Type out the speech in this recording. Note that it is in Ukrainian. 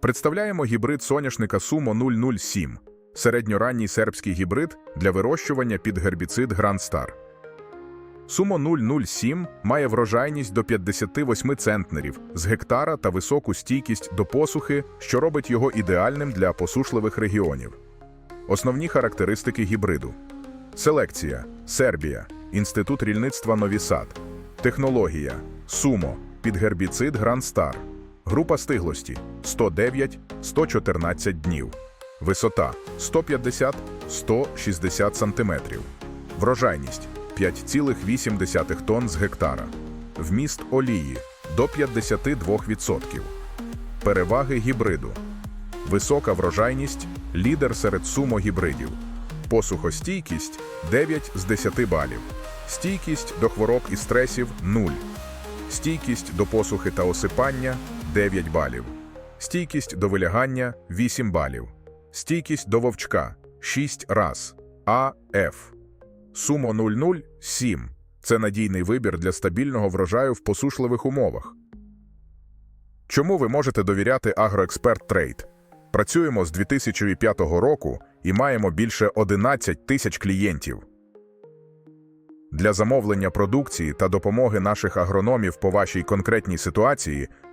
Представляємо гібрид соняшника Сумо 007, середньоранній сербський гібрид для вирощування під гербіцид Grand Star. Сумо 007 має врожайність до 58 центнерів з гектара та високу стійкість до посухи, що робить його ідеальним для посушливих регіонів. Основні характеристики гібриду: селекція. Сербія, Інститут рільництва Нові Сад, технологія. Сумо під гербіцид Grand Star, група стиглості 109-114 днів, висота 150-160 см, врожайність 5,8 тонн з гектара, вміст олії до 52%, переваги гібриду, висока врожайність, лідер серед сумо-гібридів, посухостійкість 9 з 10 балів, стійкість до хвороб і стресів 0, стійкість до посухи та осипання 9 балів, стійкість до вилягання 8 балів, стійкість до вовчка 6 раз, АФ. Сумо 007 – це надійний вибір для стабільного врожаю в посушливих умовах. Чому ви можете довіряти Агроексперт Трейд? Працюємо з 2005 року і маємо більше 11 тисяч клієнтів. Для замовлення продукції та допомоги наших агрономів по вашій конкретній ситуації